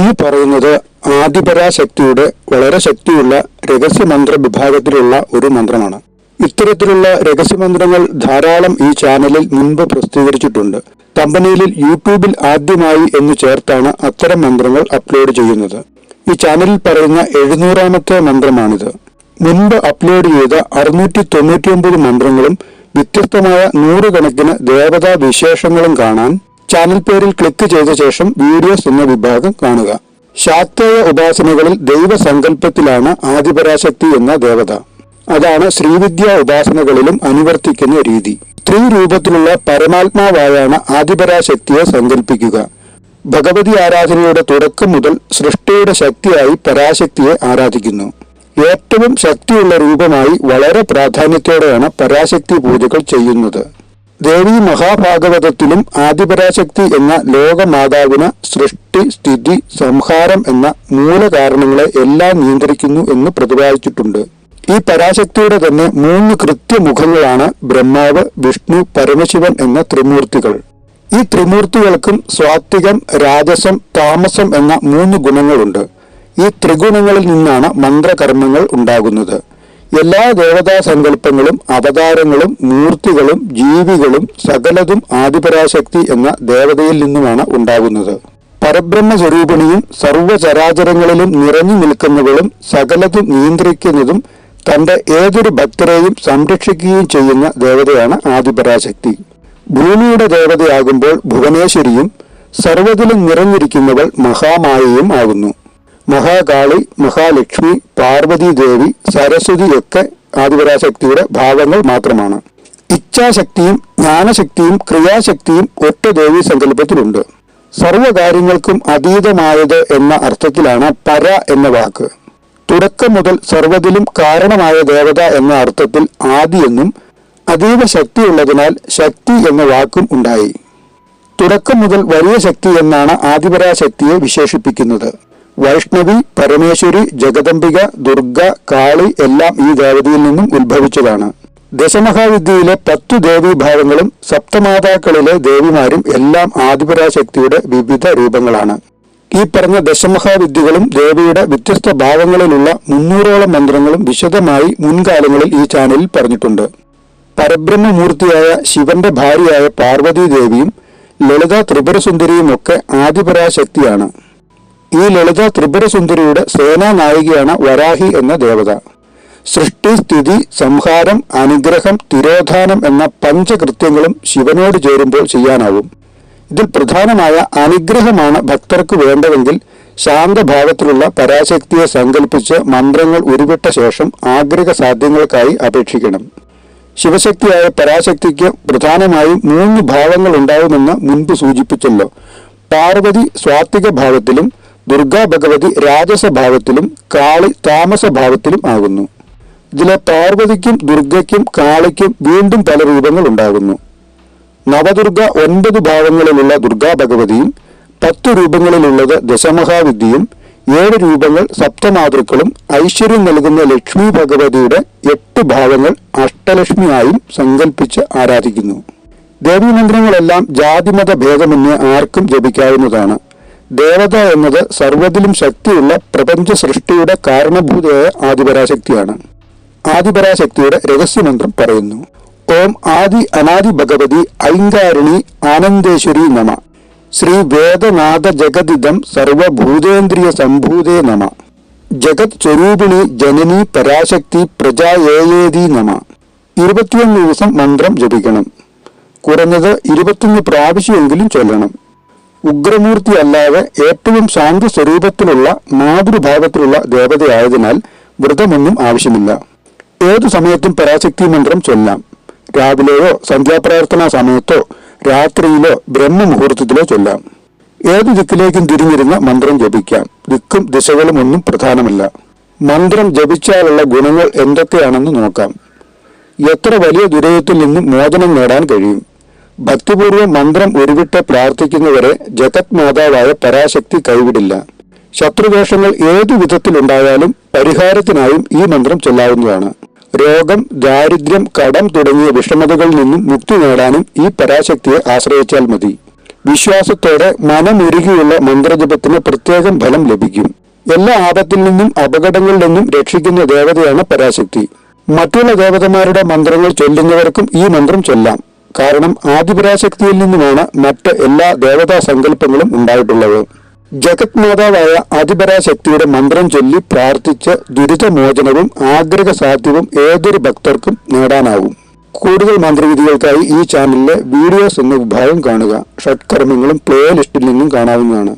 ഇന്ന് പറയുന്നത് ആദിപരാശക്തിയുടെ വളരെ ശക്തിയുള്ള രഹസ്യമന്ത്ര വിഭാഗത്തിലുള്ള ഒരു മന്ത്രമാണ്. ഇത്തരത്തിലുള്ള രഹസ്യമന്ത്രങ്ങൾ ധാരാളം ഈ ചാനലിൽ മുൻപ് പ്രസിദ്ധീകരിച്ചിട്ടുണ്ട്. കമ്പനിയിൽ യൂട്യൂബിൽ ആദ്യമായി എന്ന് ചേർത്താണ് അത്തരം മന്ത്രങ്ങൾ അപ്ലോഡ് ചെയ്യുന്നത്. ഈ ചാനലിൽ പറയുന്ന എഴുന്നൂറാമത്തെ മന്ത്രമാണിത്. മുൻപ് അപ്ലോഡ് ചെയ്ത അറുന്നൂറ്റി തൊണ്ണൂറ്റിയൊമ്പത് മന്ത്രങ്ങളും വ്യത്യസ്തമായ നൂറുകണക്കിന് ദേവതാ വിശേഷങ്ങളും കാണാൻ ചാനൽ പേരിൽ ക്ലിക്ക് ചെയ്ത ശേഷം വീഡിയോസ് എന്ന വിഭാഗം കാണുക. ശാക്തേയ ഉപാസനകളിൽ ദൈവസങ്കല്പത്തിലാണ് ആദിപരാശക്തി എന്ന ദേവത. അതാണ് ശ്രീവിദ്യ ഉപാസനകളിലും അനുവർത്തിക്കുന്ന രീതി. സ്ത്രീ രൂപത്തിലുള്ള പരമാത്മാവായാണ് ആദിപരാശക്തിയെ സങ്കല്പിക്കുക. ഭഗവതി ആരാധനയുടെ തുടക്കം മുതൽ സൃഷ്ടിയുടെ ശക്തിയായി പരാശക്തിയെ ആരാധിക്കുന്നു. ഏറ്റവും ശക്തിയുള്ള രൂപമായി വളരെ പ്രാധാന്യത്തോടെയാണ് പരാശക്തി പൂജകൾ ചെയ്യുന്നത്. ദേവി മഹാഭാഗവതത്തിലും ആദിപരാശക്തി എന്ന ലോകമാതാവിന് സൃഷ്ടി സ്ഥിതി സംഹാരം എന്ന മൂലകാരണങ്ങളെ എല്ലാം നിയന്ത്രിക്കുന്നു എന്ന് പ്രതിപാദിച്ചിട്ടുണ്ട്. ഈ പരാശക്തിയുടെ തന്നെ മൂന്ന് കൃത്യമുഖങ്ങളാണ് ബ്രഹ്മാവ് വിഷ്ണു പരമശിവൻ എന്ന ത്രിമൂർത്തികൾ. ഈ ത്രിമൂർത്തികൾക്കും സ്വാത്വികം രാജസം താമസം എന്ന മൂന്ന് ഗുണങ്ങളുണ്ട്. ഈ ത്രിഗുണങ്ങളിൽ നിന്നാണ് മന്ത്രകർമ്മങ്ങൾ ഉണ്ടാകുന്നത്. എല്ലാ ദേവതാ സങ്കല്പങ്ങളും അവതാരങ്ങളും മൂർത്തികളും ജീവികളും സകലതും ആദിപരാശക്തി എന്ന ദേവതയിൽ നിന്നുമാണ് ഉണ്ടാകുന്നത്. പരബ്രഹ്മ സ്വരൂപിണിയും സർവചരാചരങ്ങളിലും നിറഞ്ഞു നിൽക്കുന്നവളും സകലതും നിയന്ത്രിക്കുന്നതും തന്റെ ഏതൊരു ഭക്തരെയും സംരക്ഷിക്കുകയും ചെയ്യുന്ന ദേവതയാണ് ആദിപരാശക്തി. ഭൂമിയുടെ ദേവതയാകുമ്പോൾ ഭുവനേശ്വരിയും സർവതിലും നിറഞ്ഞിരിക്കുന്നവൾ മഹാമായയും ആകുന്നു. മഹാകാളി മഹാലക്ഷ്മി ദേവി സരസ്വതിയൊക്കെ ആദിപരാശക്തിയുടെ ഭാഗങ്ങൾ മാത്രമാണ്. ഇച്ഛാശക്തിയും ജ്ഞാനശക്തിയും ക്രിയാശക്തിയും ഒറ്റ ദേവി സങ്കല്പത്തിലുണ്ട്. സർവകാര്യങ്ങൾക്കും അതീതമായത് എന്ന അർത്ഥത്തിലാണ് പര എന്ന വാക്ക്. തുടക്കം മുതൽ സർവതിലും കാരണമായ ദേവത എന്ന അർത്ഥത്തിൽ ആദിയെന്നും അതീവ ശക്തിയുള്ളതിനാൽ ശക്തി എന്ന വാക്കും ഉണ്ടായി. തുടക്കം മുതൽ വലിയ ശക്തി എന്നാണ് ആദിപരാശക്തിയെ വിശേഷിപ്പിക്കുന്നത്. വൈഷ്ണവി പരമേശ്വരി ജഗദംബിക ദുർഗ കാളി എല്ലാം ഈ ദേവതയിൽ നിന്നും ഉത്ഭവിച്ചതാണ്. ദശമഹാവിദ്യയിലെ പത്തു ദേവീഭാവങ്ങളും സപ്തമാതാക്കളിലെ ദേവിമാരും എല്ലാം ആദിപരാശക്തിയുടെ വിവിധ രൂപങ്ങളാണ്. ഈ പറഞ്ഞ ദശമഹാവിദ്യകളും ദേവിയുടെ വ്യത്യസ്ത ഭാവങ്ങളിലുള്ള മുന്നൂറോളം മന്ത്രങ്ങളും വിശദമായി മുൻകാലങ്ങളിൽ ഈ ചാനലിൽ പറഞ്ഞിട്ടുണ്ട്. പരബ്രഹ്മമൂർത്തിയായ ശിവന്റെ ഭാര്യയായ പാർവതി ദേവിയും ലളിത ത്രിപുരസുന്ദരിയുമൊക്കെ ആദിപരാശക്തിയാണ്. ഈ ലളിത ത്രിപുരസുന്ദരിയുടെ സേനാ നായികയാണ് വരാഹി എന്ന ദേവത. സൃഷ്ടി സ്ഥിതി സംഹാരം അനുഗ്രഹം തിരോധാനം എന്ന പഞ്ചകൃത്യങ്ങളും ശിവനോട് ചേരുമ്പോൾ ചെയ്യാനാവും. ഇതിൽ പ്രധാനമായ അനുഗ്രഹമാണ് ഭക്തർക്ക് വേണ്ടതെങ്കിൽ ശാന്തഭാവത്തിലുള്ള പരാശക്തിയെ സങ്കല്പിച്ച് മന്ത്രങ്ങൾ ഉരുവിട്ട ശേഷം ആഗ്രഹ സാധ്യങ്ങൾക്കായി അപേക്ഷിക്കണം. ശിവശക്തിയായ പരാശക്തിക്ക് പ്രധാനമായും മൂന്ന് ഭാവങ്ങൾ ഉണ്ടാവുമെന്ന് മുൻപ് സൂചിപ്പിച്ചല്ലോ. പാർവതി സ്വാത്വിക ഭാവത്തിലും ദുർഗാ ഭഗവതി രാജസ്വഭാവത്തിലും കാളി താമസഭാവത്തിലും ആകുന്നു. ഇതിലെ പാർവതിക്കും ദുർഗയ്ക്കും കാളിക്കും വീണ്ടും പല രൂപങ്ങൾ ഉണ്ടാകുന്നു. നവദുർഗ ഒൻപത് ഭാവങ്ങളിലുള്ള ദുർഗാ ഭഗവതിയും പത്ത് രൂപങ്ങളിലുള്ളത് ദശമഹാവിദ്യയും ഏഴ് രൂപങ്ങൾ സപ്തമാതൃക്കളും ഐശ്വര്യം നൽകുന്ന ലക്ഷ്മി ഭഗവതിയുടെ എട്ട് ഭാവങ്ങൾ അഷ്ടലക്ഷ്മിയായും സങ്കല്പിച്ച് ആരാധിക്കുന്നു. ദേവീമന്ത്രങ്ങളെല്ലാം ജാതിമത ഭേദമന്യേ ആർക്കും ജപിക്കാവുന്നതാണ്. ദേവത എന്നത് സർവതിലും ശക്തിയുള്ള പ്രപഞ്ച സൃഷ്ടിയുടെ കാരണഭൂതയായ ആദിപരാശക്തിയാണ്. ആദിപരാശക്തിയുടെ രഹസ്യമന്ത്രം പറയുന്നു ഓം ആദി അനാദി ഭഗവതി ഐങ്കാരിണി ആനന്ദേശ്വരി നമ. ശ്രീ വേദനാഥ ജഗതിദം സർവഭൂതേന്ദ്രിയ സംഭൂതേ നമ. ജഗത് സ്വരൂപിണി ജനനി പരാശക്തി പ്രജായേയേതി നമ. ഇരുപത്തിയൊന്ന് ദിവസം മന്ത്രം ജപിക്കണം. കുറഞ്ഞത് ഇരുപത്തിയൊന്ന് പ്രാവശ്യമെങ്കിലും ചൊല്ലണം. ഉഗ്രമൂർത്തി അല്ലാതെ ഏറ്റവും ശാന്ത സ്വരൂപത്തിലുള്ള മാതൃഭാവത്തിലുള്ള ദേവതയായതിനാൽ വ്രതമൊന്നും ആവശ്യമില്ല. ഏതു സമയത്തും പരാശക്തി മന്ത്രം ചൊല്ലാം. രാവിലെയോ സന്ധ്യാപ്രാർത്ഥനാ സമയത്തോ രാത്രിയിലോ ബ്രഹ്മമുഹൂർത്തത്തിലോ ചൊല്ലാം. ഏതു ദിക്കിലേക്കും തിരിഞ്ഞിരുന്ന മന്ത്രം ജപിക്കാം. ദിക്കും ദിശകളും ഒന്നും പ്രധാനമല്ല. മന്ത്രം ജപിച്ചാലുള്ള ഗുണങ്ങൾ എന്തൊക്കെയാണെന്ന് നോക്കാം. എത്ര വലിയ ദുരയത്തിൽ നിന്നും മോചനം നേടാൻ കഴിയും? ഭക്തിപൂർവം മന്ത്രം ഉരുവിട്ട് പ്രാർത്ഥിക്കുന്നവരെ ജഗത് മാതാവായ പരാശക്തി കൈവിടില്ല. ശത്രുദോഷങ്ങൾ ഏതു വിധത്തിലുണ്ടായാലും പരിഹാരത്തിനായും ഈ മന്ത്രം ചൊല്ലാവുന്നതാണ്. രോഗം ദാരിദ്ര്യം കടം തുടങ്ങിയ വിഷമതകളിൽ നിന്നും മുക്തി നേടാനും ഈ പരാശക്തിയെ ആശ്രയിച്ചാൽ മതി. വിശ്വാസത്തോടെ മനമുരുകിയുള്ള മന്ത്രജപത്തിന് പ്രത്യേകം ഫലം ലഭിക്കും. എല്ലാ ആപത്തിൽ നിന്നും അപകടങ്ങളിൽ നിന്നും രക്ഷിക്കുന്ന ദേവതയാണ് പരാശക്തി. മറ്റുള്ള ദേവതമാരുടെ മന്ത്രങ്ങൾ ചൊല്ലുന്നവർക്കും ഈ മന്ത്രം ചൊല്ലാം. കാരണം ആദിപരാശക്തിയിൽ നിന്നുമാണ് മറ്റ് എല്ലാ ദേവതാ സങ്കല്പങ്ങളും ഉണ്ടായിട്ടുള്ളത്. ജഗത് മാതാവായ ആദിപരാശക്തിയുടെ മന്ത്രം ചൊല്ലി പ്രാർത്ഥിച്ച് ദുരിതമോചനവും ആഗ്രഹ സാധ്യവും ഏതൊരു ഭക്തർക്കും നേടാനാകും കൂടുതൽ മന്ത്രവിധികൾക്കായി ഈ ചാനലിലെ വീഡിയോസ് എന്ന വിഭാഗം കാണുക. ഷഡ്കർമ്മങ്ങളും പ്ലേ ലിസ്റ്റിൽ നിന്നും കാണാവുന്നതാണ്.